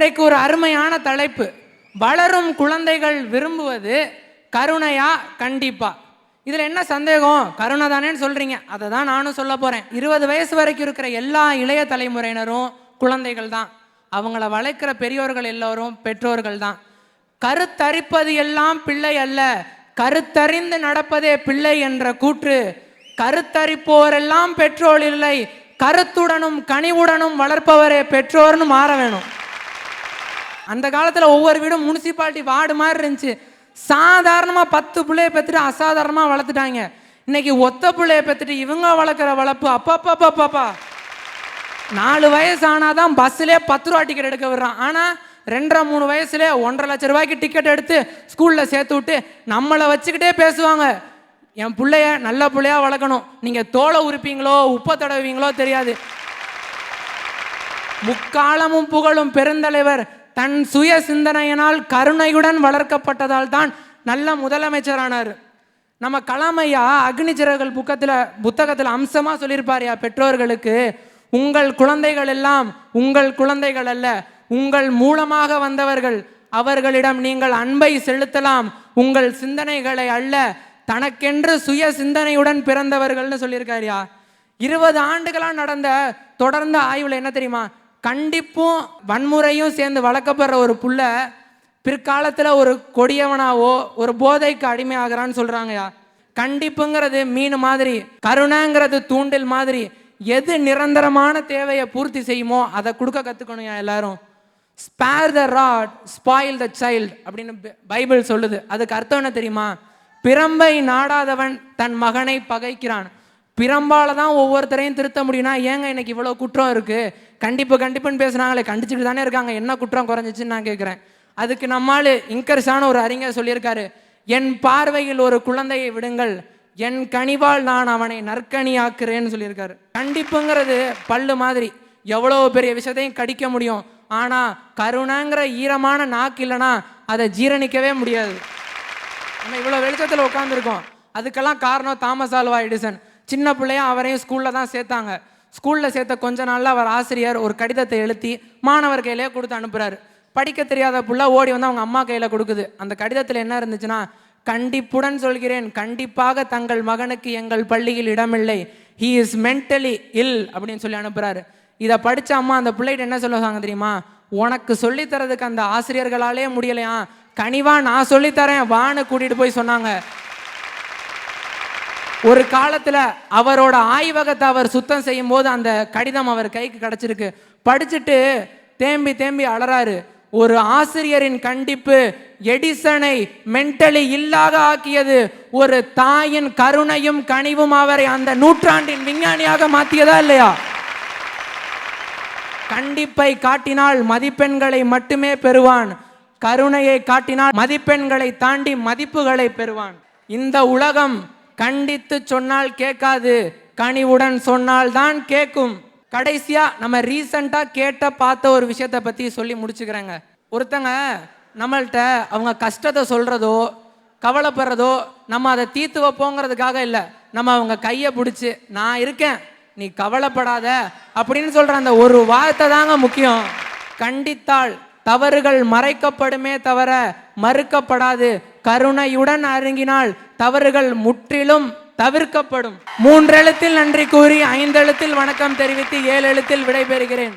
இன்றைக்கு ஒரு அருமையான தலைப்பு. வளரும் குழந்தைகள் விரும்புவது கருணையா? கண்டிப்பா. இதில் என்ன சந்தேகம்? கருணை தானேன்னு சொல்கிறீங்க அதை தான் நானும் சொல்ல போகிறேன் இருபது வயசு வரைக்கும் இருக்கிற எல்லா இளைய தலைமுறையினரும் குழந்தைகள் தான். அவங்கள வளர்க்குற பெரியோர்கள் எல்லோரும் பெற்றோர்கள் தான். கருத்தரிப்பது எல்லாம் பிள்ளை அல்ல. கருத்தறிந்து நடப்பதே பிள்ளை என்ற கூற்று. கருத்தரிப்போரெல்லாம் பெற்றோர் இல்லை. கருத்துடனும் கனிவுடனும் வளர்ப்பவரே பெற்றோர்னு மாற வேணும். அந்த காலத்தில் ஒவ்வொரு வீடும் முனிசிபாலிட்டி வார்டு மாதிரி இருந்துச்சு. சாதாரணமாக பத்து பிள்ளைய பெற்றுட்டு அசாதாரணமாக வளர்த்துட்டாங்க. இன்னைக்கு ஒத்த பிள்ளைய பெற்றுட்டு இவங்க வளர்க்குற வளர்ப்பு அப்பப்பப்பப்பப்பா. நாலு வயசு ஆனாதான் பஸ்ஸிலே பத்து ரூபா டிக்கெட் எடுக்க விடுறான். ஆனால் ரெண்டரை மூணு வயசுல ஒன்றரை லட்ச ரூபாய்க்கு டிக்கெட் எடுத்து ஸ்கூலில் சேர்த்து விட்டு நம்மளை வச்சுக்கிட்டே பேசுவாங்க. என் பிள்ளைய நல்ல பிள்ளையா வளர்க்கணும். நீங்கள் தோலை உரிப்பீங்களோ உப்பை தடவுவீங்களோ தெரியாது. முக்காலமும் புகழும் பெருந்தலைவர் தன் சுய சிந்தனையினால் கருணையுடன் வளர்க்கப்பட்டதால் தான் நல்ல முதலமைச்சரானார். நம்ம கலாமையா அக்னிச்சிறகுகள் புக்கத்தில் புத்தகத்தில் அம்சமாக சொல்லியிருப்பார்யா பெற்றோர்களுக்கு உங்கள் குழந்தைகள் எல்லாம் உங்கள் குழந்தைகள் அல்ல உங்கள் மூலமாக வந்தவர்கள் அவர்களிடம் நீங்கள் அன்பை செலுத்தலாம் உங்கள் சிந்தனைகளை அல்ல தனக்கென்று சுய சிந்தனையுடன் பிறந்தவர்கள்னு சொல்லியிருக்காருயா. இருபது ஆண்டுகளாக நடந்த தொடர்ந்த ஆய்வில் என்ன தெரியுமா? கண்டிப்பும் வன்முறையும் சேர்ந்து வளர்க்கப்படுற ஒரு புள்ள பிற்காலத்தில் ஒரு கொடியவனாவோ ஒரு போதைக்கு அடிமையாகிறான்னு சொல்கிறாங்கய்யா கண்டிப்புங்கிறது மீன் மாதிரி கருணாங்கிறது தூண்டில் மாதிரி எது நிரந்தரமான தேவையை பூர்த்தி செய்யுமோ அதை கொடுக்க கற்றுக்கணும்யா எல்லாரும். Spare the rod spoil the child அப்படின்னு பை- பைபிள் சொல்லுது. அதுக்கு அர்த்தம் என்ன தெரியுமா? பிரம்பை நாடாதவன் தன் மகனை பகைக்கிறான். பிரம்பால தான் ஒவ்வொருத்தரையும் திருத்த முடியும்னா ஏங்க இன்னைக்கு இவ்வளோ குற்றம் இருக்கு? கண்டிப்பு கண்டிப்புன்னு பேசுனாங்களே கண்டிச்சுட்டு தானே இருக்காங்க. என்ன குற்றம் குறைஞ்சிச்சுன்னு நான் கேட்குறேன் அதுக்கு நம்மால் இன்கர்ஸான ஒரு அறிஞர் சொல்லியிருக்காரு என் பார்வையில் ஒரு குழந்தையை விடுங்கள். என் கனிவால் நான் அவனை நற்கனியாக்குறேன்னு சொல்லியிருக்காரு. கண்டிப்புங்கிறது பல்லு மாதிரி. எவ்வளோ பெரிய விஷயத்தையும் கடிக்க முடியும். ஆனால் கருணாங்கிற ஈரமான நாக்கு இல்லைன்னா அதை ஜீரணிக்கவே முடியாது. நம்ம இவ்வளோ வெளிச்சத்தில் உட்காந்துருக்கோம் அதுக்கெல்லாம் காரணம் தாமஸ் ஆல்வா எடிசன். சின்ன பிள்ளையா அவரையும் ஸ்கூலில் தான் சேர்த்தாங்க. ஸ்கூலில் சேர்த்த கொஞ்ச நாளில் அவர் ஆசிரியர் ஒரு கடிதத்தை எழுத்தி மாணவர் கையிலே கொடுத்து அனுப்புகிறாரு படிக்க தெரியாத புள்ள ஓடி வந்து அவங்க அம்மா கையில் கொடுக்குது. அந்த கடிதத்தில் என்ன இருந்துச்சுன்னா கண்டிப்புடன் சொல்கிறேன். கண்டிப்பாக தங்கள் மகனுக்கு எங்கள் பள்ளியில் இடமில்லை. ஹீ இஸ் மென்டலி இல் அப்படின்னு சொல்லி அனுப்புகிறாரு இதை படித்த அம்மா அந்த பிள்ளைகிட்ட என்ன சொல்லுவாங்க தெரியுமா? உனக்கு சொல்லித் தரதுக்கு அந்த ஆசிரியர்களாலே முடியலையா? கனிவா நான் சொல்லித்தரேன் வான்னு கூட்டிகிட்டு போய் சொன்னாங்க. ஒரு காலத்தில் அவரோட ஆய்வகத்தை அவர் சுத்தம் செய்யும் போது அந்த கடிதம் அவர் கைக்கு கிடச்சிருக்கு. படிச்சுட்டு தேம்பி தேம்பி அலறாரு. ஒரு ஆசிரியரின் கண்டிப்பு எடிசனை மென்டலி இல்லாத ஆக்கியது. ஒரு தாயின் கருணையும் கனிவும் அவரை அந்த நூற்றாண்டின் விஞ்ஞானியாக மாத்தியதா இல்லையா? கண்டிப்பை காட்டினால் மதிப்பெண்களை மட்டுமே பெறுவான். கருணையை காட்டினால் மதிப்பெண்களை தாண்டி மதிப்புகளை பெறுவான். இந்த உலகம் கண்டித்து சொன்னால் கேட்காது. கனிவுடன் சொன்னால் தான் கேட்கும். கடைசியா நம்ம ரீசண்டா கேட்ட பார்த்த ஒரு விஷயத்த பத்தி சொல்லி முடிச்சுக்கிறேங்க. ஒருத்தங்க நம்மள்கிட்ட அவங்க கஷ்டத்தை சொல்றதோ கவலைப்படுறதோ நம்ம அதை தீர்த்து வைப்போங்கிறதுக்காக இல்லை. நம்ம அவங்க கையை பிடிச்சி நான் இருக்கேன் நீ கவலைப்படாத அப்படின்னு சொல்ற அந்த ஒரு வார்த்தை தாங்க முக்கியம். கண்டித்தால் தவறுகள் மறைக்கப்படுமே தவிர மறுக்கப்படாது. கருணையுடன் அருங்கினால் தவறுகள் முற்றிலும் தவிர்க்கப்படும். மூன்றெழுத்தில் நன்றி கூறி ஐந்தெழுத்தில் வணக்கம் தெரிவித்து ஏழு எழுத்தில் விடைபெறுகிறேன்.